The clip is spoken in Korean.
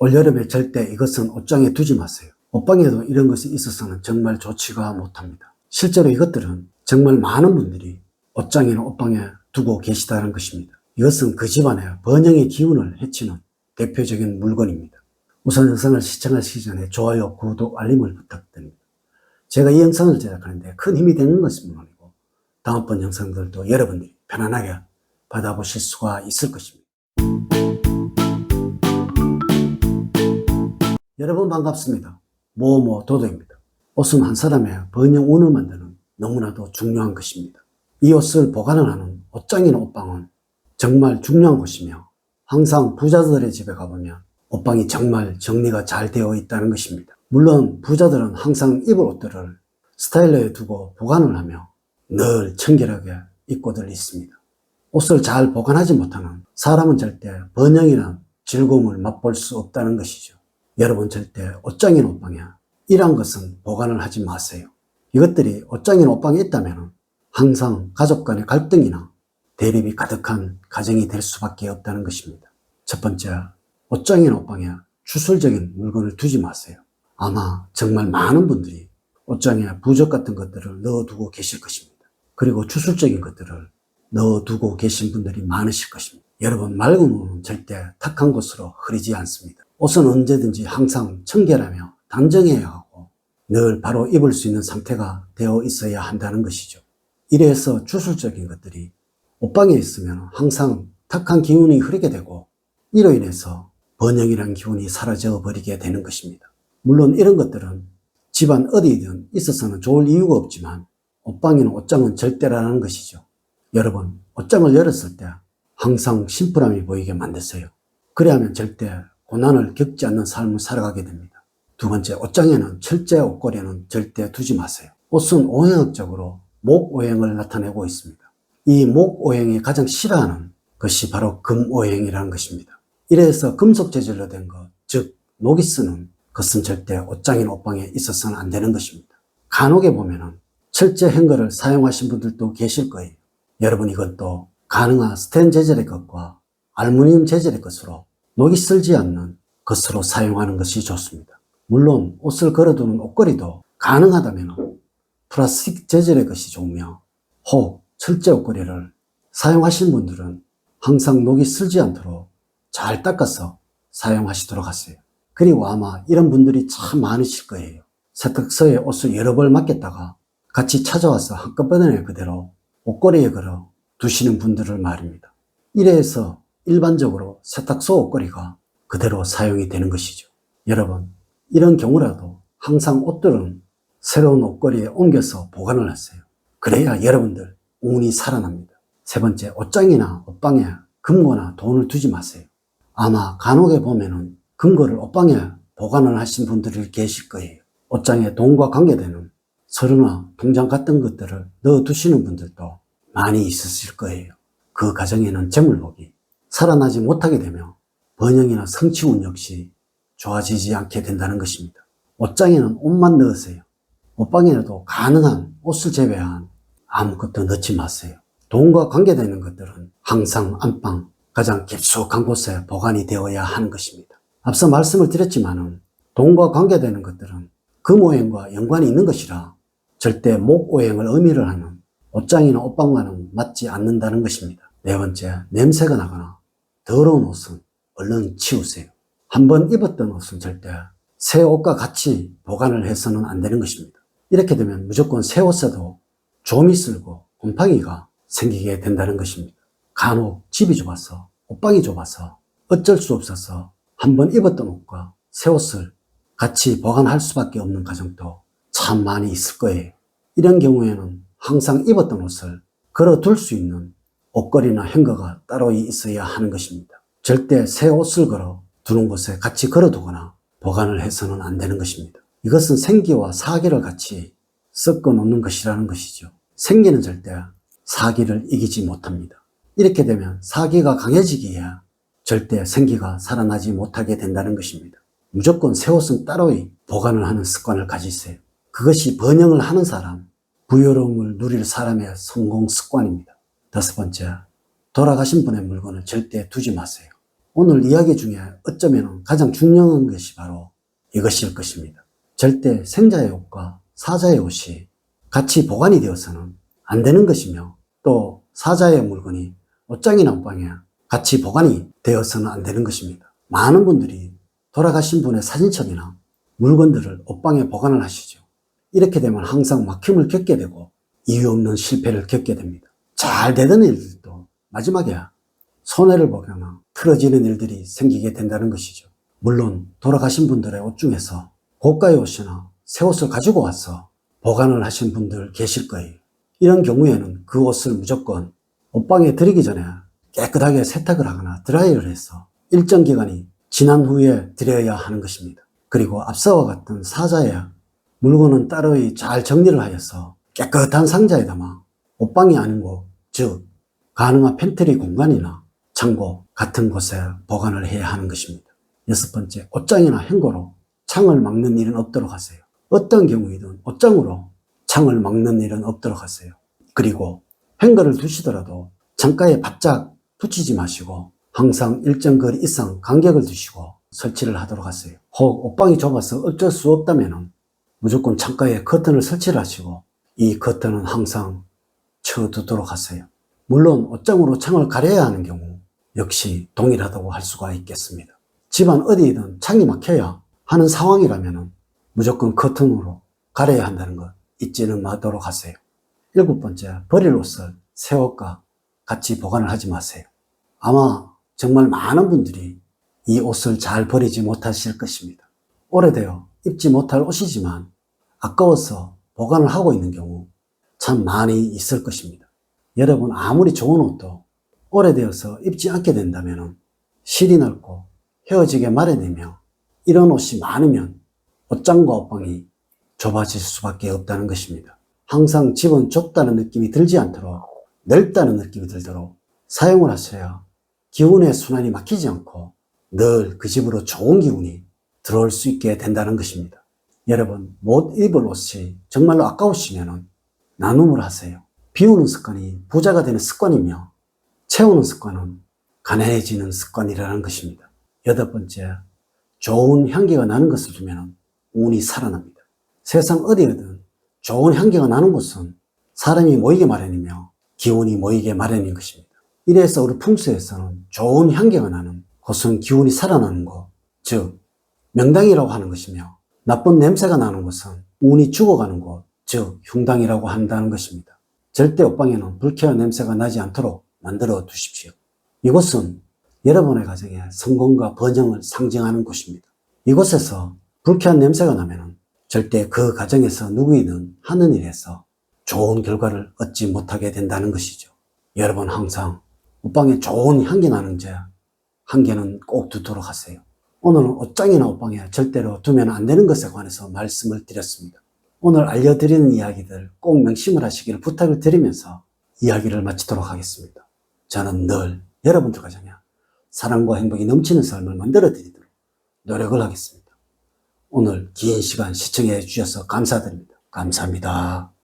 올여름에 절대 이것은 옷장에 두지 마세요. 옷방에도 이런 것이 있어서는 정말 좋지가 못합니다. 실제로 이것들은 정말 많은 분들이 옷장이나 옷방에 두고 계시다는 것입니다. 이것은 그 집안의 번영의 기운을 해치는 대표적인 물건입니다. 우선 영상을 시청하시기 전에 좋아요, 구독, 알림을 부탁드립니다. 제가 이 영상을 제작하는데 큰 힘이 되는 것은 물론이고 다음번 영상들도 여러분들이 편안하게 받아보실 수가 있을 것입니다. 여러분 반갑습니다. 모모 도도입니다. 옷은 한 사람의 번영 운을 만드는 너무나도 중요한 것입니다. 이 옷을 보관을 하는 옷장이나 옷방은 정말 중요한 곳이며 항상 부자들의 집에 가보면 옷방이 정말 정리가 잘 되어 있다는 것입니다. 물론 부자들은 항상 입을 옷들을 스타일러에 두고 보관을 하며 늘 청결하게 입고들 있습니다. 옷을 잘 보관하지 못하는 사람은 절대 번영이란 즐거움을 맛볼 수 없다는 것이죠. 여러분 절대 옷장이나 옷방에 이런 것은 보관을 하지 마세요. 이것들이 옷장이나 옷방에 있다면 항상 가족 간의 갈등이나 대립이 가득한 가정이 될 수밖에 없다는 것입니다. 첫 번째, 옷장이나 옷방에 추술적인 물건을 두지 마세요. 아마 정말 많은 분들이 옷장에 부적 같은 것들을 넣어두고 계실 것입니다. 그리고 추술적인 것들을 넣어두고 계신 분들이 많으실 것입니다. 여러분, 옷은 절대 탁한 곳으로 흐리지 않습니다. 옷은 언제든지 항상 청결하며 단정해야 하고 늘 바로 입을 수 있는 상태가 되어 있어야 한다는 것이죠. 이래서 추술적인 것들이 옷방에 있으면 항상 탁한 기운이 흐르게 되고 이로 인해서 번영이란 기운이 사라져 버리게 되는 것입니다. 물론 이런 것들은 집안 어디든 있어서는 좋을 이유가 없지만 옷방이나 옷장은 절대라는 것이죠. 여러분, 옷장을 열었을 때 항상 심플함이 보이게 만드세요. 그래야면 절대 고난을 겪지 않는 삶을 살아가게 됩니다. 두 번째, 옷장에는 철제 옷걸이는 절대 두지 마세요. 옷은 오행학적으로 목오행을 나타내고 있습니다. 이 목오행이 가장 싫어하는 것이 바로 금오행이라는 것입니다. 이래서 금속 재질로 된 것, 즉 녹이 쓰는 것은 절대 옷장이나 옷방에 있어서는 안 되는 것입니다. 간혹에 보면은 철제 행거를 사용하신 분들도 계실 거예요. 여러분 이것도 가능한 스텐 재질의 것과 알루미늄 재질의 것으로 녹이 쓸지 않는 것으로 사용하는 것이 좋습니다. 물론 옷을 걸어두는 옷걸이도 가능하다면 플라스틱 재질의 것이 좋으며 혹 철제 옷걸이를 사용하신 분들은 항상 녹이 쓸지 않도록 잘 닦아서 사용하시도록 하세요. 그리고 아마 이런 분들이 참 많으실 거예요. 세탁소에 옷을 여러 벌 맡겼다가 같이 찾아와서 한꺼번에 그대로 옷걸이에 걸어 두시는 분들을 말입니다. 이래서 일반적으로 세탁소 옷걸이가 그대로 사용이 되는 것이죠. 여러분, 이런 경우라도 항상 옷들은 새로운 옷걸이에 옮겨서 보관을 하세요. 그래야 여러분들 운이 살아납니다. 세 번째, 옷장이나 옷방에 금고나 돈을 두지 마세요. 아마 간혹에 보면은 금고를 옷방에 보관을 하신 분들이 계실 거예요. 옷장에 돈과 관계되는 서류나 통장 같은 것들을 넣어 두시는 분들도 많이 있으실 거예요. 그 가정에는 재물복이 살아나지 못하게 되며 번영이나 성취운 역시 좋아지지 않게 된다는 것입니다. 옷장에는 옷만 넣으세요. 옷방에도 가능한 옷을 제외한 아무것도 넣지 마세요. 돈과 관계되는 것들은 항상 안방, 가장 깊숙한 곳에 보관이 되어야 하는 것입니다. 앞서 말씀을 드렸지만은 돈과 관계되는 것들은 금오행과 연관이 있는 것이라 절대 목오행을 의미를 하는 옷장이나 옷방과는 맞지 않는다는 것입니다. 네 번째, 냄새가 나거나 더러운 옷은 얼른 치우세요. 한번 입었던 옷은 절대 새 옷과 같이 보관을 해서는 안 되는 것입니다. 이렇게 되면 무조건 새 옷에도 좀이 쓸고 곰팡이가 생기게 된다는 것입니다. 간혹 집이 좁아서 옷방이 좁아서 어쩔 수 없어서 한번 입었던 옷과 새 옷을 같이 보관할 수밖에 없는 가정도 참 많이 있을 거예요. 이런 경우에는 항상 입었던 옷을 걸어 둘 수 있는 옷걸이나 행거가 따로 있어야 하는 것입니다. 절대 새 옷을 걸어 두는 곳에 같이 걸어 두거나 보관을 해서는 안 되는 것입니다. 이것은 생기와 사기를 같이 섞어 놓는 것이라는 것이죠. 생기는 절대 사기를 이기지 못합니다. 이렇게 되면 사기가 강해지기에 절대 생기가 살아나지 못하게 된다는 것입니다. 무조건 새 옷은 따로이 보관을 하는 습관을 가지세요. 그것이 번영을 하는 사람, 부여로움을 누릴 사람의 성공 습관입니다. 다섯 번째, 돌아가신 분의 물건을 절대 두지 마세요. 오늘 이야기 중에 어쩌면 가장 중요한 것이 바로 이것일 것입니다. 절대 생자의 옷과 사자의 옷이 같이 보관이 되어서는 안 되는 것이며 또 사자의 물건이 옷장이나 옷방에 같이 보관이 되어서는 안 되는 것입니다. 많은 분들이 돌아가신 분의 사진첩이나 물건들을 옷방에 보관을 하시죠. 이렇게 되면 항상 막힘을 겪게 되고 이유 없는 실패를 겪게 됩니다. 잘 되던 일들도 마지막에 손해를 보거나 틀어지는 일들이 생기게 된다는 것이죠. 물론 돌아가신 분들의 옷 중에서 고가의 옷이나 새 옷을 가지고 와서 보관을 하신 분들 계실 거예요. 이런 경우에는 그 옷을 무조건 옷방에 들이기 전에 깨끗하게 세탁을 하거나 드라이를 해서 일정 기간이 지난 후에 드려야 하는 것입니다. 그리고 앞서와 같은 사자의 물건은 따로이 잘 정리를 하여서 깨끗한 상자에 담아 옷방이 곳, 즉 가능한 팬트리 공간이나 창고 같은 곳에 보관을 해야 하는 것입니다. 여섯 번째, 옷장이나 행거로 창을 막는 일은 없도록 하세요. 어떤 경우이든 옷장으로 창을 막는 일은 없도록 하세요. 그리고 행거를 두시더라도 창가에 바짝 붙이지 마시고 항상 일정 거리 이상 간격을 두시고 설치를 하도록 하세요. 혹 옷방이 좁아서 어쩔 수 없다면 무조건 창가에 커튼을 설치를 하시고 이 커튼은 항상 쳐두도록 하세요. 물론 옷장으로 창을 가려야 하는 경우 역시 동일하다고 할 수가 있겠습니다. 집안 어디이든 창이 막혀야 하는 상황이라면 무조건 커튼으로 가려야 한다는 것 잊지는 마도록 하세요. 일곱 번째, 버릴 옷을 새 옷과 같이 보관을 하지 마세요. 아마 정말 많은 분들이 이 옷을 잘 버리지 못하실 것입니다. 오래되어 입지 못할 옷이지만 아까워서 보관을 하고 있는 경우 참 많이 있을 것입니다. 여러분 아무리 좋은 옷도 오래되어서 입지 않게 된다면 실이 넓고 헤어지게 마련이며 이런 옷이 많으면 옷장과 옷방이 좁아질 수밖에 없다는 것입니다. 항상 집은 좁다는 느낌이 들지 않도록 넓다는 느낌이 들도록 사용을 하셔야 기운의 순환이 막히지 않고 늘 그 집으로 좋은 기운이 들어올 수 있게 된다는 것입니다. 여러분 못 입을 옷이 정말로 아까우시면 나눔을 하세요. 비우는 습관이 부자가 되는 습관이며 채우는 습관은 가난해지는 습관이라는 것입니다. 여덟 번째, 좋은 향기가 나는 것을 주면 운이 살아납니다. 세상 어디에든 좋은 향기가 나는 곳은 사람이 모이게 마련이며 기운이 모이게 마련인 것입니다. 이래서 우리 풍수에서는 좋은 향기가 나는 곳은 기운이 살아나는 곳, 즉 명당이라고 하는 것이며 나쁜 냄새가 나는 곳은 운이 죽어가는 곳, 즉 흉당이라고 한다는 것입니다. 절대 옷방에는 불쾌한 냄새가 나지 않도록 만들어 두십시오. 이곳은 여러분의 가정의 성공과 번영을 상징하는 곳입니다. 이곳에서 불쾌한 냄새가 나면 절대 그 가정에서 누구이든 하는 일에서 좋은 결과를 얻지 못하게 된다는 것이죠. 여러분 항상 옷방에 좋은 향기 나는 제한 개는 꼭 두도록 하세요. 오늘은 옷장이나 옷방에 절대로 두면 안 되는 것에 관해서 말씀을 드렸습니다. 오늘 알려드리는 이야기들 꼭 명심을 하시기를 부탁을 드리면서 이야기를 마치도록 하겠습니다. 저는 늘 여러분들 가정에 사랑과 행복이 넘치는 삶을 만들어 드리도록 노력을 하겠습니다. 오늘 긴 시간 시청해 주셔서 감사드립니다. 감사합니다.